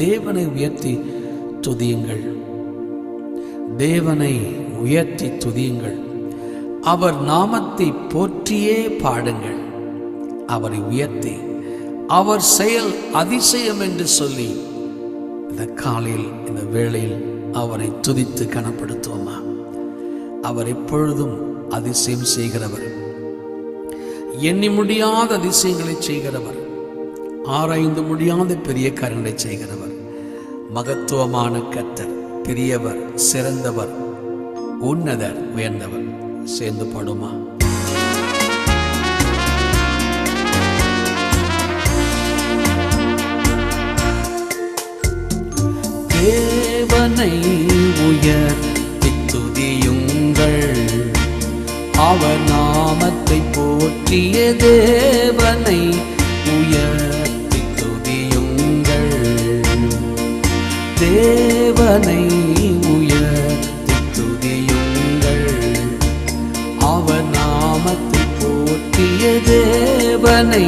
தேவனை உயர்த்தி துதியுங்கள். தேவனை உயர்த்தி துதியுங்கள். அவர் நாமத்தை போற்றியே பாடுங்கள். அவரை உயர்த்தி அவர் செயல் அதிசயம் என்று சொல்லி இந்த காலையில் இந்த வேளையில் அவரை துதித்து கனப்படுத்துவோமா? அவர் எப்பொழுதும் அதிசயம் செய்கிறவர். எண்ணி முடியாத அதிசயங்களை செய்கிறவர். ஆராய்ந்து முடியாத பெரிய கருணை செய்கிறவர். மகத்துவமான கத்தர் பெரியவர் சிறந்தவர் உன்னதர் உயர்ந்தவர். சேர்ந்து பாடுமா? தேவனை உயர் துதியுங்கள் அவர் நாமத்தை போற்றியதே தேவனை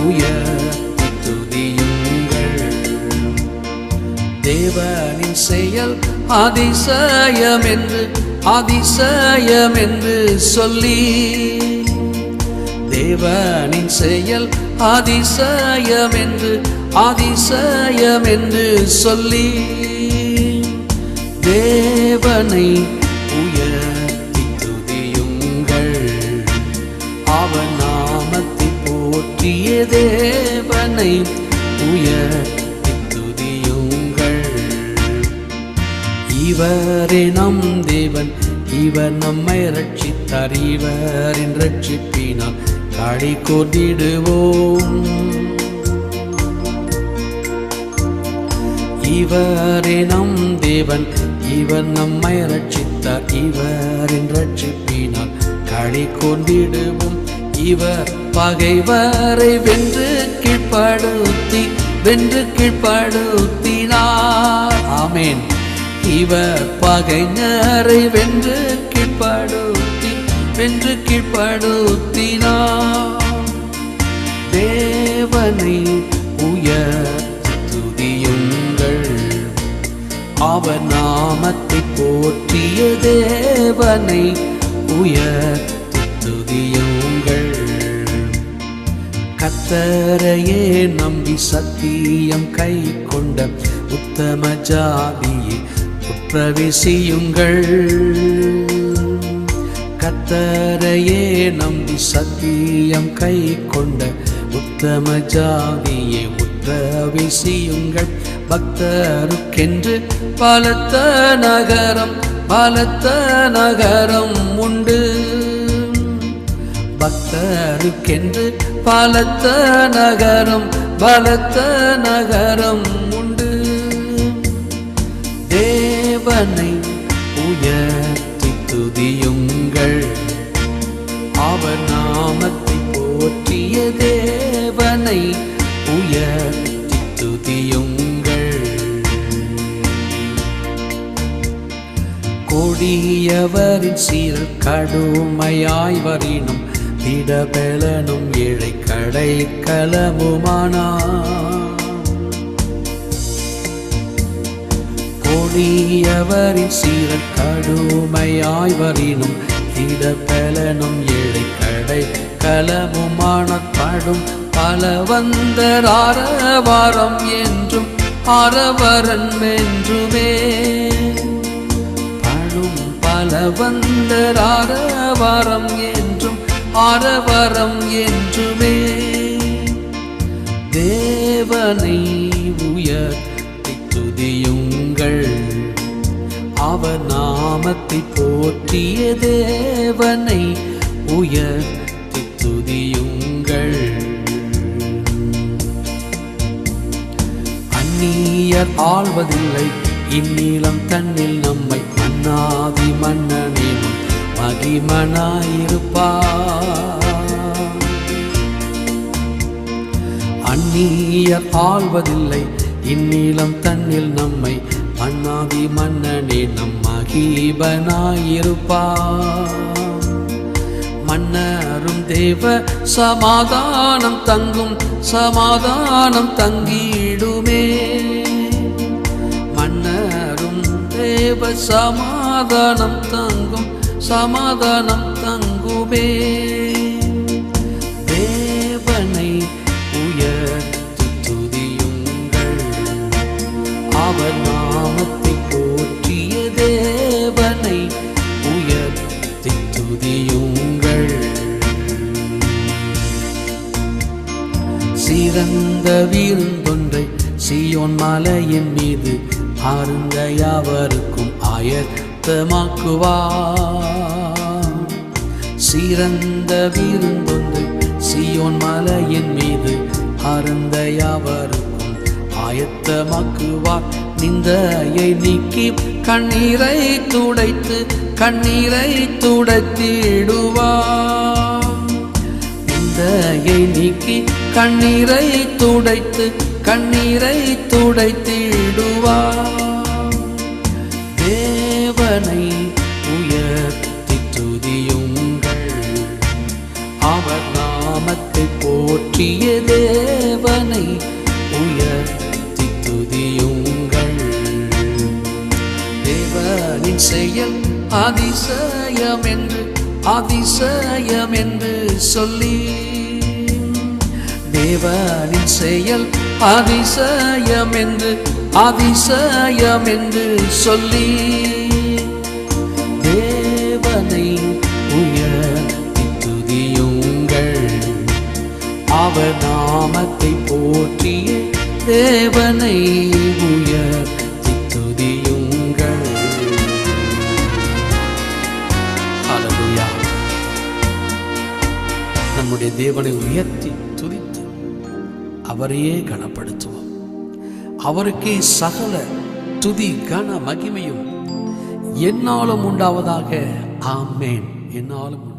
உயர்த்தி துதியுங்கள் தேவனின் செயல் அதிசயம் என்று அதிசயம் என்று சொல்லி தேவனின் செயல் அதிசயம் என்று அதிசயம் என்று சொல்லி தேவனை போற்றிய தேவனை உயர்த்தி துதியுங்கள் இவரே நம் தேவன் இவர் நம்மை ரட்சித்தார். இவரின் ரட்சிப்பினால் காடி கோர்ந்திடுவோம் இவரே நம் தேவன் இவர் நம்மை ரட்சித்தார். இவரின் ரட்சிப்பினால் களி கொண்டிடுவோம் இவர் பகைவரை வென்று கீழ்ப்படுத்தி வென்று கீழ்ப்படுத்தினார். ஆமேன். இவர் பகைஞரை வென்று கீழ்ப்படுத்தி வென்று கீழ்ப்படுத்தினார். தேவனை உயர் துதியுங்கள் அவர் நாமத்தை போற்றிய தேவனை உயர் கத்தரையே நம்பி சத்தியம் கை கொண்ட உத்தம ஜாதியை உற்றவிசியுங்கள் கத்தரையே நம்பி சத்தியம் கை கொண்ட உத்தம ஜாதியை உற்றவிசியுங்கள் பக்தருக்கென்று பலத்த நகரம் பலத்த நகரம் உண்டு. பக்தருக்கென்று பலத்த நகரம் பலத்த நகரம் உண்டு. தேவனை உயர்த்தி துதியுங்கள். அவர் நாமத்தை போற்றிய தேவனை உயர்த்தி துதியுங்கள். கொடியவரின் சீர் கடுமையாய் வரினும் திடபலனும் இழை கடை கலமுமானா. கொடியவரின் சீரன் கடுமையாய் வரினும் திடபலனும் ஏழை கடை கலமுமான. படும் பல வந்தர் ஆரவாரம் என்றும் ஆரவரன் என்றுமே. படும் பல வந்தர் ஆரவாரம் என்றும் ஆரவரம் என்றுமே. தேவனை உயர்த்தி துதியுங்கள். அவர் நாமத்தை போற்றிய தேவனை உயர்த்தி துதியுங்கள். அந்நியர் ஆழ்வதில்லை இந்நீளம் தன்னில் நம்மை மன்னாதி மன்னனே. மகிமனாயிருப்பா அந்நியர் ஆழ்வதில்லை இந்நீளம் தன்னில் நம்மை மன்னாதி மன்னனே நம் மகிபனாயிருப்பா மன்னரும் தேவ சமாதானம் தங்கும் சமாதானம் தங்கிடுமே. மன்னரும் தேவ சமாதானம் தங்கும் சமாதானம் தங்குமே. தேவனை உயர்த்து துதியுங்கள் அவர் நாமத்தை போற்றிய தேவனை உயர்த்தி துதியுங்கள் சிறந்த விருந்தொன்றை சியோன் மலையின் மீது பாருங்க யாவருக்கும் ஆயர் ஆயத்தமாக்குவார் சிறந்த விருந்தொன்று சியோன் மலையின் மீது அருந்த யாவருக்கும் ஆயத்தமாக்குவார். நிந்தையை நீக்கி கண்ணீரை துடைத்து கண்ணீரை துடைத்திடுவார். நிந்தையை நீக்கி கண்ணீரை துடைத்து கண்ணீரை துடைத்திடுவார். தேவனை உயர்த்தி துதியுங்கள் அவர் நாமத்தை போற்றிய தேவனை உயர்த்தி துதியுங்கள் தேவனின் செயல் அதிசயம் என்று அதிசயம் என்று சொல்லி. தேவனின் செயல் அதிசயம் என்று அதிசயம் என்று சொல்லி. தேவனை உயர்த்தி துதியுங்கள் அவர் நாமத்தை போற்றிய தேவனை உயர்த்தி நம்முடைய தேவனை உயர்த்தி துதித்து அவரையே கனப்படுத்துவோம். அவருக்கே சகல துதி கன மகிமையும் என்னாலும் உண்டாவதாக ஆமேன். என்னாலும்